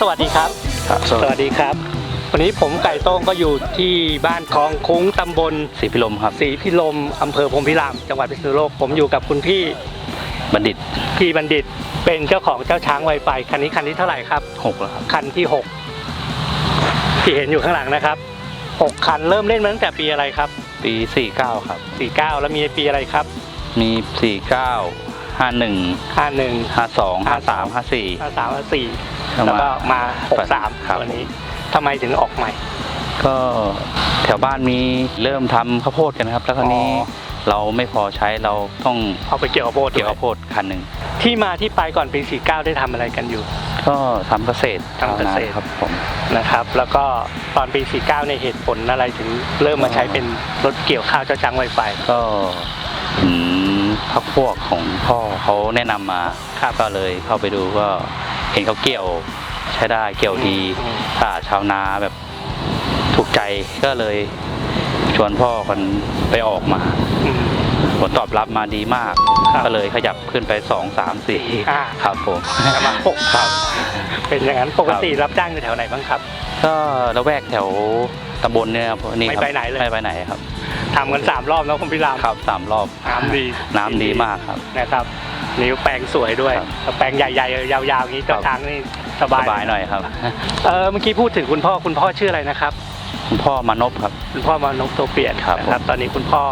สวัสดีครับ ครับสสวัสวัสดีดีครับ วันนี้ผมไก่โต้งก็อยู่ที่บ้านคลองคุ้งตำบลศรีพิลมครับ ศรีพิลมอำเภอพรหมพิราม จังหวัดพิษณุโลก ผมอยู่กับคุณพี่บัณฑิตพี่บัณฑิต เป็นเจ้าของเจ้าช้างไวไฟคันนี้คันที่เท่าไหร่ครับ หกแล้วครับ คันที่หกที่เห็นอยู่ข้างหลังนะครับหกคันเริ่มเล่นมาตั้งแต่ปีอะไรครับ ปีสี่เก้าครับสี่เก้าแล้วมีปีอะไรครับมีสี่เก้าห้าหนึ่งห้าหนึ่งห้าสองห้าสามห้าสี่ห้าสามห้าสี่ แล้วมาแล้วก็มาหกสามครับวันนี้ทำไมถึงออกใหม่ ก็แถวบ้านมีเริ่มทำข้าวโพดกันนะครับ แล้วคราวนี้อ๋อเราไม่พอใช้เราต้องเอาไปเกี่ยวกับโบสถ์เกี่ยวข้าวโพดคันหนึ่งที่มาที่ไปก่อนปี 49 ได้ทำอะไรกันอยู่ ก็ทำเกษตรทำเกษตรชาวนาครับผมนะครับ แล้วก็ตอนปี 49 ในยเหตุผลอะไรถึงเริ่มมาใช้เป็นรถเกี่ยวข้าวเจ้าจังไวไฟก็เห็นพักพวกของพ่อเขาแนะนำมาครับก็เลยเข้าไปดูก็ เห็นเขาเกี่ยวใช้ได้เกี่ยวดีอืมถ้าชาวนาแบบถูกใจก็เลยชวนพ่อกันไปออกมาอืมผลตอบรับมาดีมากครับก็เลยขยับขึ้นไปสองสามสี่อ่า ครับผมแล้วมาหกครับ เป็นอย่างนั้นปกติรับจ้างอยู่แถวไหนบ้างครับ ก็ระแวกแถวตำบลเนี่ยครับนี่ครับไม่ไปไหนเลย ไม่ไปไหนครับ ทำกัน3รอบแล้วคุณพิรามครับสามรอบน้ำดีน้ำดีมากครับ นะครับ นิ้วแปลงสวยด้วยครับแล้วแปลงใหญ่ๆยาวๆอย่างนี้เจ้าครับช้างนี่สสบายบายหน่อยครับ เออเมื่อกี้พูดถึงคุณพ่อคุณพ่อชื่ออะไรนะครับ คุณพ่อมานพครับ คุณพ่อมานกตัวเปลี่ยนครับ นะครับผมตอนนี้คุณพ่อ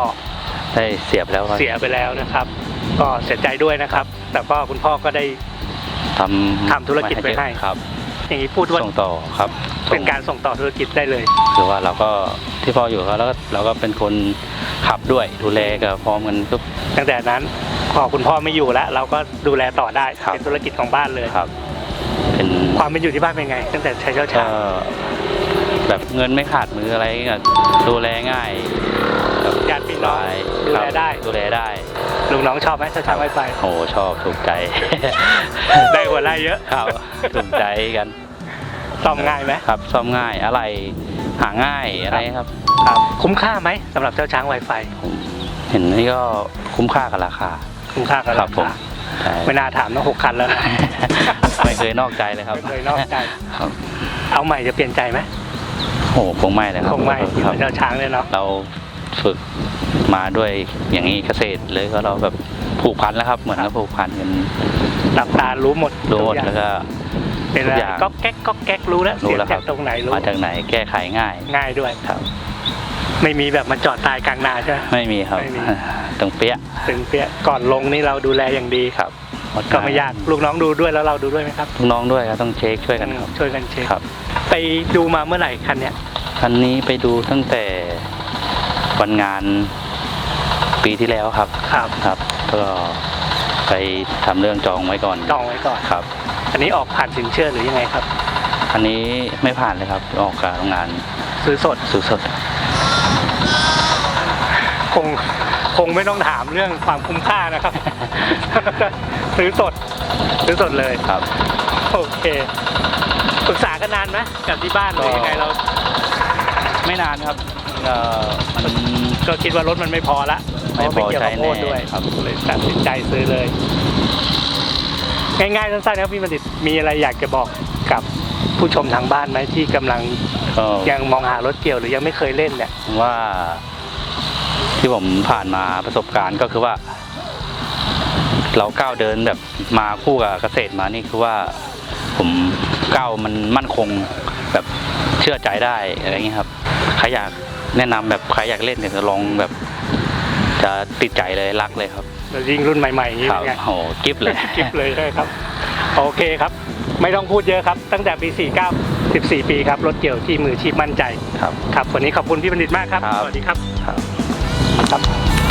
ได้เสียบแล้วครับเสียไปแล้วนะครับ ก็เสียใจด้วยนะครับ แต่ก็คุณพ่อก็ได้ ทำทำธุรกิจไว้ให้ ครับอย่างนี้พูดว่าส่งต่อครับเป็นการส่งต่อธุรกิจได้เลย คือว่าเราก็ที่พ่ออยู่กับเขาแล้วก็เราก็เป็นคนขับด้วยดูแลกับพร้อมกันทุกตั้งแต่นั้น พอคุณพ่อไม่อยู่แล้ว เราก็ดูแลต่อได้ครับ เป็นธุรกิจของบ้านเลยครับ เป็นความเป็นอยู่ที่บ้านเป็นไง ตั้งแต่ใช้เช้าก็ช้างแบบเงินไม่ขาดมืออะไรก็ดูแลง่ายแบบญาติพี่น้องสบายดูแลครับได้ ดูแลได้ลุงน้องชอบไหมเช้าช้างไวไฟโอ้ชอบถูกใจ ได้หัวไล่เยอะครับถูกใจกันซ่อมง่ายไหมครับซ่อมง่ายอะไรหาง่ายอะไรครับ ครับ คุ้มค่าไหมสำหรับเจ้าช้างไวไฟผมเห็นนี่ก็คุ้มค่ากับราคา คุ้มค่ากับครัราบผมคาใช่ไม่น่าถามต้องหกคันแล้วนะ ไม่เคยนอกใจเลยครับไม่เคยนอกใจ ครับเอาใหม่จะเปลี่ยนใจไหมโอ้คงไม่เลยครับคงไม่อยู่ครับกับเจ้าช้างเลยเนาะเราฝึกมาด้วยอย่างนี้เกษตรเลยก็เราแบบผูกพันแล้วครับ เหมือนกับผูกพันกันหลับตารู้หมดรู้หมดทุกอย่างแล้วก็ เป็นอะไรทุกอย่างก็แก๊กก็แก๊กรู้แล้วรู้เสียงแล้วครัจาบกตรงไหนรู้มาจากไหนแก้ไขง่ายง่ายด้วย ครับ ไม่มีแบบมาจอดตายกลางนาใช่ไหม ไม่มีครับไม่มี ตรงเปี้ยถึงเปี้ยก่อนลงนี่เราดูแลอย่างดีครับก็ไม่ยากลูกน้องดูด้วยแล้วเราดูด้วยไหมครับลูกน้องด้วยครับต้องเช็คช่วยกันครับ ช่วยกันเช็คครับ ไปดูมาเมื่อไหร่คันเนี้ยคันนี้ไปดูตั้งแต่วันงานปีที่แล้วครับ ครับครับ ก็ไปทำเรื่องจองไว้ก่อนจองไว้ก่อน ครับ อันนี้ออกผ่านสินเชื่อหรือยังไงครับ อันนี้ไม่ผ่านเลยครับ ออกการโรงงานซื้อสดสุดสด คงคงไม่ต้องถามเรื่องความคุ้มค่านะครับ ซื้อสดซื้อสดเลยครับ โอเคปรึกษากันนานไหมกับที่บ้านหรือยังไงเรา ไม่นานครับเอ่อมันก็คิดว่ารถมันไม่พอละไม่พอเพราะปเกี่ยวใช้กับโพดแน่ด้วยครับเลยตัดสินใจซื้อเลย ง่ายๆสั้นๆนะครับพี่บัณฑิตมีอะไรอยากจะบอกกับผู้ชมทางบ้านไหมที่กำลังก็ยังมองหารถเกี่ยวหรือยังไม่เคยเล่นเนี่ยว่า ที่ผมผ่านมาประสบการณ์ก็คือว่า เราก้าวเดินแบบมาคู่กับเกษตรมานี่คือว่าผมก้าวมันมั่นคงแบบเชื่อใจได้อะไรอย่างเงี้ยครับใครอยากแนะนำแบบใครอยากเล่นเนี่ยจะลองแบบ จะติดใจเลยรักเลยครับแล้วยิ่งรุ่นใหม่ๆอย่างนี้ครับเป็นไงโหกิฟเลยกิฟเลยใช่ครับ โอเคครับ ไม่ต้องพูดเยอะครับ ตั้งแต่ปี 49 14 ปีครับ รถเกี่ยวที่มือชีพมั่นใจ ครับครับวันนี้ขอบคุณพี่บัณฑิตมากครับครับสวัสดีครับ นะครับ